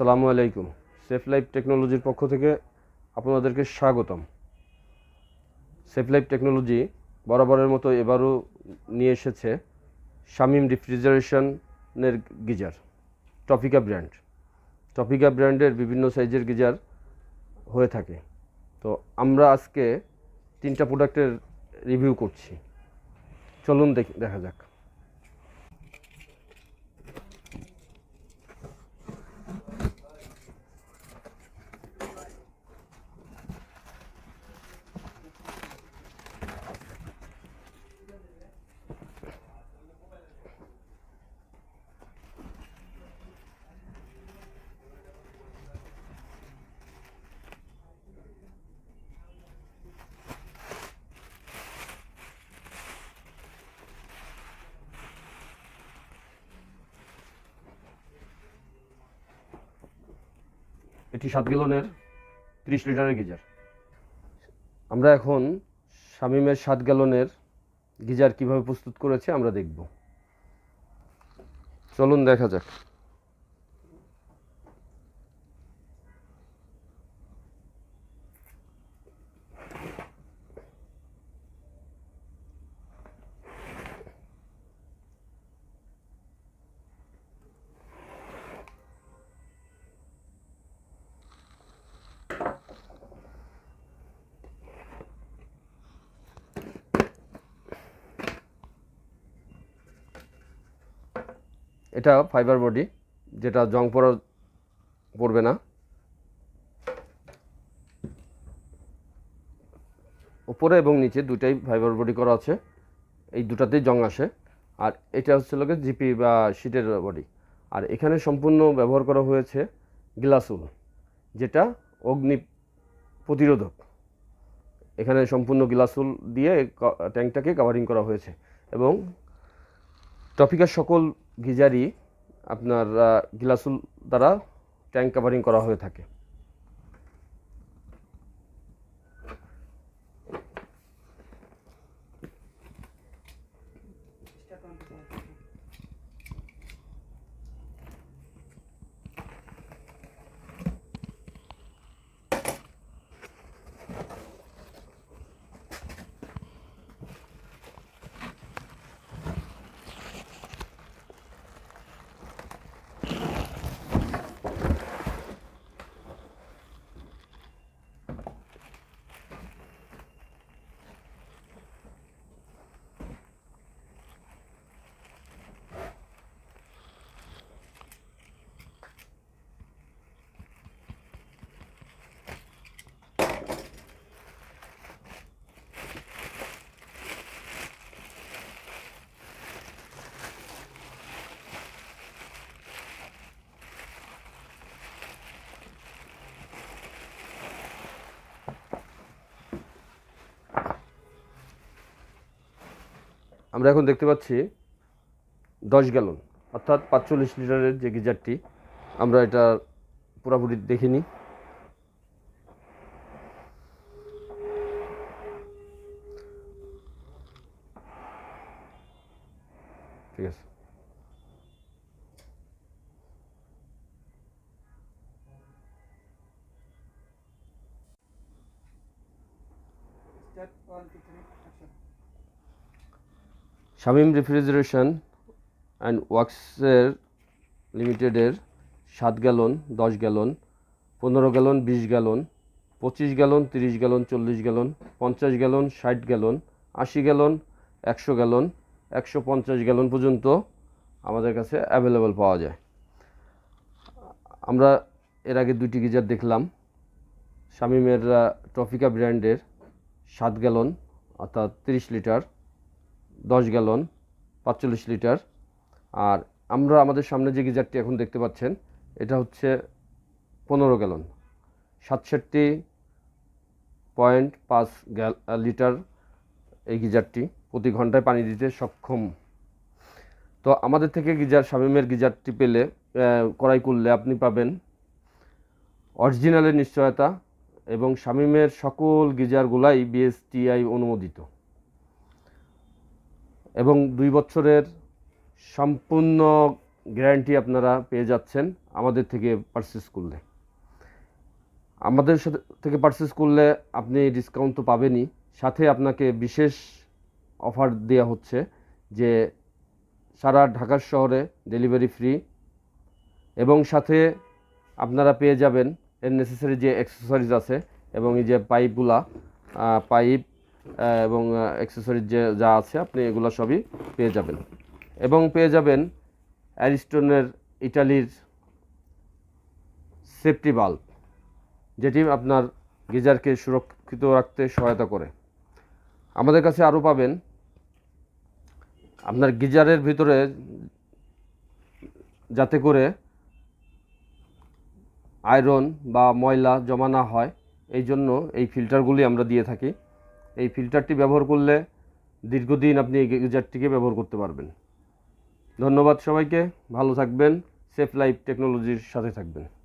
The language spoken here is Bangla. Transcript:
আসসালামু আলাইকুম। সেফ লাইফ টেকনোলজির পক্ষ থেকে আপনাদেরকে স্বাগতম। সেফ লাইফ টেকনোলজি বরাবরের মতো এবারও নিয়ে এসেছে শামিম রেফ্রিজারেশনের গিজার টপিকা ব্র্যান্ড টপিকা ব্র্যান্ডের বিভিন্ন সাইজের গিজার হয়ে থাকে। তো আমরা আজকে তিনটা প্রোডাক্টের রিভিউ করছি। চলুন দেখ- দেখা যাক। এটি সাত গ্যালনের তিরিশ লিটারের গিজার। আমরা এখন শামিমের সাত গ্যালনের গিজার কীভাবে প্রস্তুত করেছে আমরা দেখব। চলুন দেখা যাক। এটা ফাইবার বডি যেটা জং পড়া পড়বে না। উপরে এবং নিচে দুটাই ফাইবার বডি করা আছে, এই দুটাতেই জং আসে। আর এটা হচ্ছে লোকে জিপি বা শিটের বডি আর এখানে সম্পূর্ণ ব্যবহার করা হয়েছে গ্লাসুল যেটা অগ্নি প্রতিরোধক। এখানে সম্পূর্ণ গ্লাসুল দিয়ে ট্যাঙ্কটাকে কাভারিং করা হয়েছে। এবং টপিকার সকল গিজারই আপনার গ্লাসুল দ্বারা ট্যাঙ্ক কাভারিং করা হয়ে থাকে। আমরা এখন দেখতে পাচ্ছি দশ গ্যালন, অর্থাৎ পাঁচচল্লিশ লিটারের যে গিজারটি, আমরা এটা পুরোপুরি দেখিনি ঠিক আছে. শামিম রেফ্রিজারেশন অ্যান্ড ওয়ার্কসের লিমিটেডের সাত গ্যালন, দশ গ্যালন, পনেরো গ্যালন, বিশ গ্যালন, পঁচিশ গ্যালন, তিরিশ গ্যালন, চল্লিশ গ্যালন, পঞ্চাশ গ্যালন, ষাট গ্যালন, আশি গ্যালন, একশো গ্যালন, একশো পঞ্চাশ গ্যালন পর্যন্ত আমাদের কাছে অ্যাভেলেবল পাওয়া যায়। আমরা এর আগে দুইটি গিজার দেখলাম। শামিমের ট্রফিকা ব্র্যান্ডের সাত গ্যালন, অর্থাৎ তিরিশ লিটার দশ গ্যালন, পাঁচচল্লিশ লিটার। আর আমরা আমাদের সামনে যে গিজারটি এখন দেখতে পাচ্ছেন, এটা হচ্ছে পনেরো গ্যালন। সাতষট্টি পয়েন্ট পাঁচ গ্যাল লিটার এই গিজারটি প্রতি ঘন্টায় পানি দিতে সক্ষম। তো আমাদের থেকে গিজার, শামিমের গিজারটি পেলে ক্রয় করলে আপনি পাবেন অরিজিনালের নিশ্চয়তা এবং শামিমের সকল গিজারগুলাই বিএসটিআই অনুমোদিত। এবং দুই বছরের সম্পূর্ণ গ্যারান্টি আপনারা পেয়ে যাচ্ছেন আমাদের থেকে পারচেস করলে আমাদের সাথে থেকে পারচেস করলে আপনি ডিসকাউন্ট তো পাবেনই। সাথে আপনাকে বিশেষ অফার দেওয়া হচ্ছে যে সারা ঢাকা শহরে ডেলিভারি ফ্রি এবং সাথে আপনারা পেয়ে যাবেন এর নেসেসারি যে অ্যাক্সেসরিজ আছে এবং এই যে পাইপগুলা পাইপ এবং অ্যাক্সেসরিজ যে, যা আছে, আপনি এগুলো সবই পেয়ে যাবেন। এবং পেয়ে যাবেন অ্যারিস্টনের ইটালির সেফটি বাল্ব যেটি আপনার গিজারকে সুরক্ষিত রাখতে সহায়তা করে। আমাদের কাছে আরও পাবেন আপনার গিজারের ভিতরে যাতে করে আয়রন বা ময়লা জমা না হয়, এই জন্য এই ফিল্টারগুলি আমরা দিয়ে থাকি। এই ফিল্টারটি ব্যবহার করলে দীর্ঘদিন আপনি এই গিজারটিকে ব্যবহার করতে পারবেন। ধন্যবাদ সবাইকে, ভালো থাকবেন, সেফ লাইফ টেকনোলজির সাথে থাকবেন।